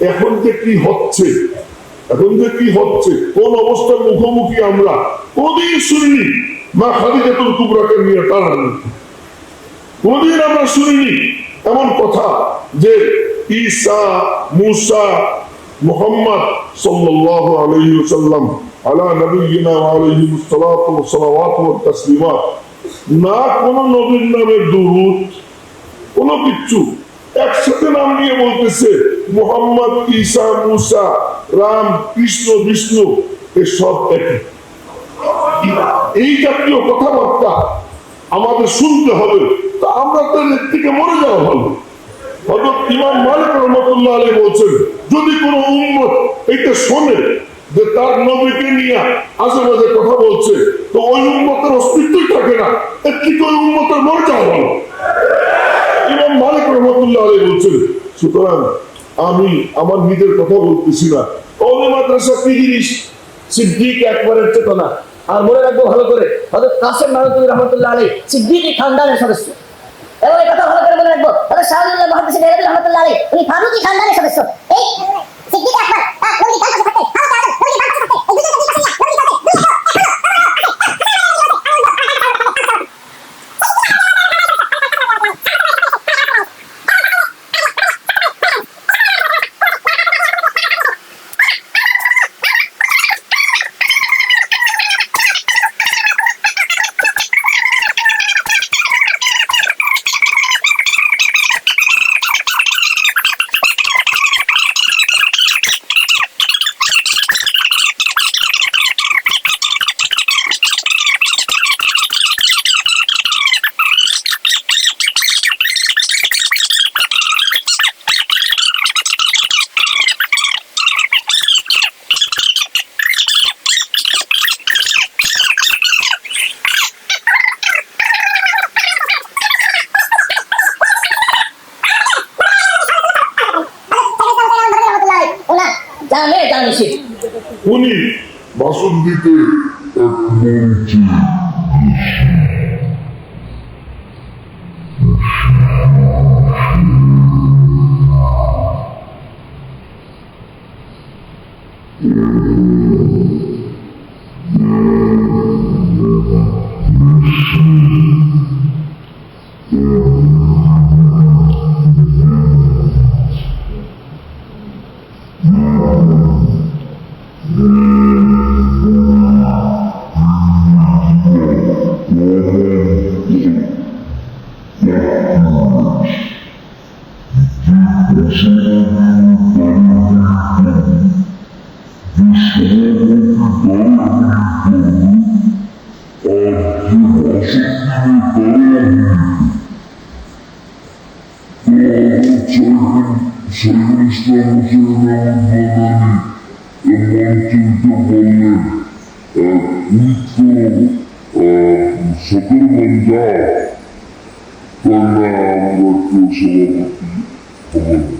এখন যে কি হচ্ছে? এখন যে কি হচ্ছে? কোন অবস্থার মুখোমুখি আমরা? কোনদিন শুনিনি মা খাদিজাতুল কুবরাকে নিয়ে টানাটানি কোনদিন আমরা শুনিনি এমন কথা যে ঈসা, মুসা, মুহাম্মদ সাল্লাল্লাহু আলাইহি ওয়াসাল্লাম আলা সালাওয়াতু ওয়া তাসলিমাত না কোন নবীর নামে দুরূদ, কোনো কিচ্ছু। একসাথে নাম নিয়ে বলতেছে মোহাম্মদ ঈসা, মুসা, রাম, কৃষ্ণ, বিষ্ণু এসব একই। এই জাতীয় কথাবার্তা আমাদের শুনতে হবে, তা আমরা তো এর থেকে মরে যাওয়া ভালো। যদি কোনো এটা শোনে যে তার নিয়ে আশেপাশে কথা বলছে, তো ওই থাকে না ভালো। সুতরাং আমি আমার নিজের কথা বলতেছি না। ওই মাদ্রাসা কি জিনিস? সিদ্দিক একবারের চেতনা। আর মনে রাখব ভালো করে হয়তো কাসেম মাহমুদ রহমতুল্লাহ আলী সিদ্দিক খানদানের সদস্য। এবার এই কথা ভালো করে মনে রাখব হয়তো শাহরুল্লাহ মোহাম্মদ সিদ্দিক রহমতুল্লাহ আলী উনি ফারুকি খানদানের সদস্য। এই সিদ্দিক তার কাছে থাকতে ভালো তার নবী তার কাছে থাকতে এই দুটো নবীর কাছে নবীর সাথে ওনার জানে নিষেধ উনি ভাষণ দিতে Sayın İslam Hüseyin'e Emanetinde Bolle Uyku Sakırman'da Ben Bırakıyor Sabahı Allah'ım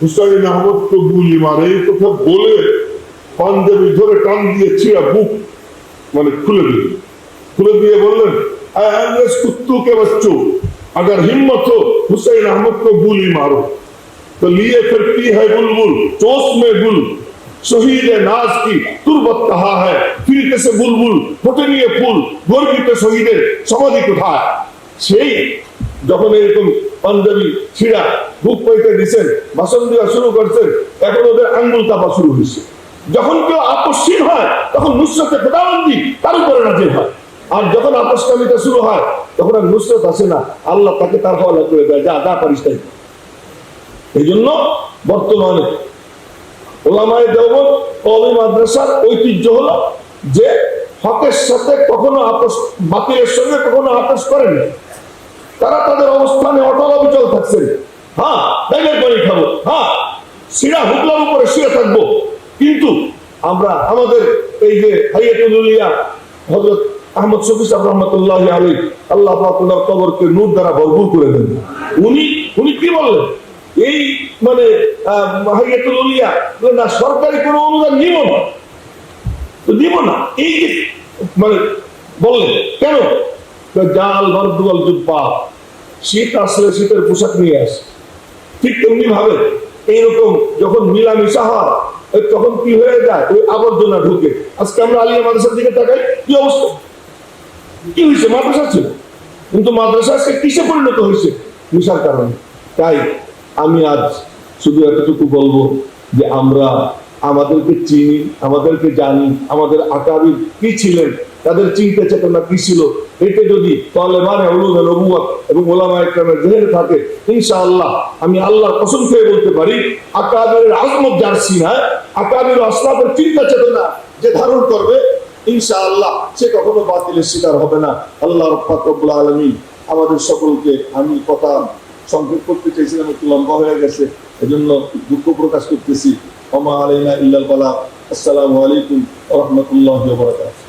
Hussain Ahmad তো গুলি মারে এই কথা বলে পাঞ্জাবি ধরে টান দিয়ে ছিঁড়া বুক মানে খুলে দিল খুলে দিয়ে বললেন "আয় अंग्रेज कुत्तों के बच्चों अगर हिम्मत हो हुसैन अहमद को गोली मारो तो लिए फिरती है बुलबुल चोस में गुल शहीद नाज की तुरबत कहा है फिर कैसे बुलबुल ফোটে নিয়ে ফুল গর্বিত শহীদের সমাধি কোথায় সেই যখন এরকম পাঞ্জাবি ছিড়া বুক পাইতে দিচ্ছেন ভাষণ দেওয়া শুরু করছেন, এখন ওদের আঙ্গুল কাপা শুরু হয়েছে যখন কেউ আপসীন হয়, তখন নুসরতে খোদাবন্দি, তার উপরে নাজির হয়। আর যখন আপসকামিতা শুরু হয়, তখন আর নুসরত আসে না। আল্লাহ তাকে তার হওয়া করে দেয়, যা যা পারিস তাই। এই জন্য বর্তমানে ওলামায় দেওবন কবি মাদ্রাসার ঐতিহ্য হলো যে হকের সাথে কখনো আপোষ বাতিলের সঙ্গে কখনো আপোষ করেনি তারা তাদের অবস্থানে অটল অবিচল থাকছেন হ্যাঁ ডাইনের পানি খাব। হ্যাঁ সিরা হুকলার উপরে শুয়ে থাকব। কিন্তু আমরা, আমাদের এই যে হাইয়াতুলিয়া হজরত আহমদ শফি সাহেব রহমতুল্লাহ আলী আল্লাহ পাক কবরকে নূর দ্বারা ভরপুর করে দেন। উনি উনি কি বললেন? এই মানে হাইয়াতুলিয়া না, সরকারি কোনো অনুদান নিব না। তো দিব না। এই মানে বললেন, কেন? জাল বরদুয়াল জুব্বা। শীত আসলে শীতের পোশাক নিয়ে আসে। ঠিক তেমনি ভাবে এইরকম যখন মিলামিশা হয় ওই তখন কি হয়ে যায়? ওই আবর্জনা ঢুকে। আজকে আমরা আলিয়া মাদ্রাসার দিকে তাকাই, কি অবস্থা? কি হয়েছে? মাদ্রাসা ছিল। কিন্তু মাদ্রাসা আজকে কিসে পরিণত হয়েছে? মিশার কারণে। তাই আমি আজ শুধু এতটুকু বলব যে আমরা আমাদেরকে চিনি, আমাদেরকে জানি, আমাদের আকাবির কি ছিলেন, তাদের চিন্তা চেতনা কি ছিল এতে যদি তলেবানে উলুমে নবুয়াত এবং ওলামা ইকরামের জেহেনে থাকে, ইনশাআল্লাহ আমি আল্লাহর কসম খেয়ে বলতে পারি, আকাবিরের আজমত যার সিনায় আকাবির আসলাফের চিন্তা চেতনা যে ধারণ করবে, ইনশাআল্লাহ সে কখনো বাতিলের শিকার হবে না। আল্লাহ রব্বাকুল আলমী আমাদের সকলকে আমি কথা সংক্ষেপ করতে চাইছিলাম, একটু লম্বা হয়ে গেছে, এজন্য দুঃখ প্রকাশ করতেছি। ওমা আলাইনা ইল্লাল বালা। আসসালামু আলাইকুম রাহমাতুল্লাহি বারাকাতুহু।